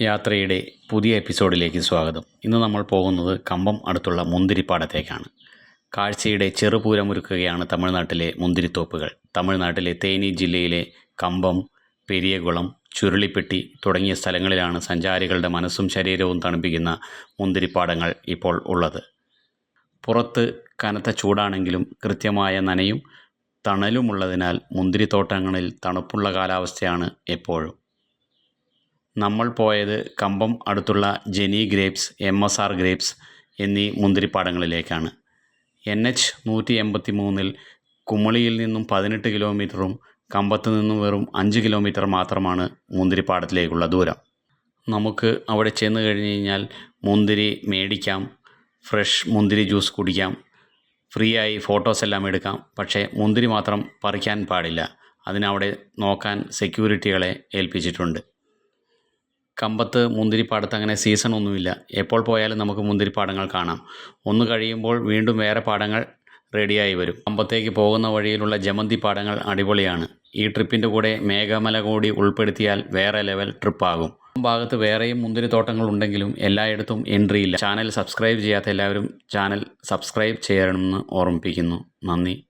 യാത്രയുടെ പുതിയ എപ്പിസോഡിലേക്ക് സ്വാഗതം. ഇന്ന് നമ്മൾ പോകുന്നത് കമ്പം അടുത്തുള്ള മുന്തിരിപ്പാടത്തേക്കാണ്. കാഴ്ചയുടെ ചെറുപൂരമൊരുക്കുകയാണ് തമിഴ്നാട്ടിലെ മുന്തിരിത്തോപ്പുകൾ. തമിഴ്നാട്ടിലെ തേനി ജില്ലയിലെ കമ്പം പെരിയകുളം ചുരുളിപ്പെട്ടി തുടങ്ങിയ സ്ഥലങ്ങളിലാണ് സഞ്ചാരികളുടെ മനസ്സും ശരീരവും തണുപ്പിക്കുന്ന മുന്തിരിപ്പാടങ്ങൾ ഇപ്പോൾ ഉള്ളത്. പുറത്ത് കനത്ത ചൂടാണെങ്കിലും കൃത്യമായ നനയും തണലുമുള്ളതിനാൽ മുന്തിരിത്തോട്ടങ്ങളിൽ തണുപ്പുള്ള കാലാവസ്ഥയാണ് എപ്പോഴും. നമ്മൾ പോയത് കമ്പം അടുത്തുള്ള Jeni grapes M S R grapes എന്നീ മുന്തിരിപ്പാടങ്ങളിലേക്കാണ്. എൻ എച്ച് നൂറ്റി എൺപത്തി മൂന്നിൽ കുമളിയിൽ നിന്നും പതിനെട്ട് കിലോമീറ്ററും കമ്പത്ത് നിന്നും വെറും അഞ്ച് കിലോമീറ്റർ മാത്രമാണ് മുന്തിരിപ്പാടത്തിലേക്കുള്ള ദൂരം. നമുക്ക് അവിടെ ചെന്ന് കഴിഞ്ഞ് കഴിഞ്ഞാൽ മുന്തിരി മേടിക്കാം ഫ്രഷ് മുന്തിരി ജ്യൂസ് കുടിക്കാം ഫ്രീ ആയി ഫോട്ടോസ് എല്ലാം എടുക്കാം. പക്ഷേ മുന്തിരി മാത്രം പറിക്കാൻ പാടില്ല. അതിനവിടെ നോക്കാൻ സെക്യൂരിറ്റികളെ ഏൽപ്പിച്ചിട്ടുണ്ട്. കമ്പത്ത് മുന്തിരിപ്പാടത്ത് അങ്ങനെ സീസൺ ഒന്നുമില്ല. എപ്പോൾ പോയാലും നമുക്ക് മുന്തിരിപ്പാടങ്ങൾ കാണാം. ഒന്ന് കഴിയുമ്പോൾ വീണ്ടും വേറെ പാടങ്ങൾ റെഡിയായി വരും. കമ്പത്തേക്ക് പോകുന്ന വഴിയിലുള്ള ജമന്തി പാടങ്ങൾ അടിപൊളിയാണ്. ഈ ട്രിപ്പിന്റെ കൂടെ മേഘമല കൂടി ഉൾപ്പെടുത്തിയാൽ വേറെ ലെവൽ ട്രിപ്പാകും ഭാഗത്ത് വേറെയും മുന്തിരിത്തോട്ടങ്ങൾ ഉണ്ടെങ്കിലും എല്ലായിടത്തും എൻട്രി ഇല്ല. ചാനൽ സബ്സ്ക്രൈബ് ചെയ്യാത്ത എല്ലാവരും ചാനൽ സബ്സ്ക്രൈബ് ചെയ്യണമെന്ന് ഓർമ്മിപ്പിക്കുന്നു. നന്ദി.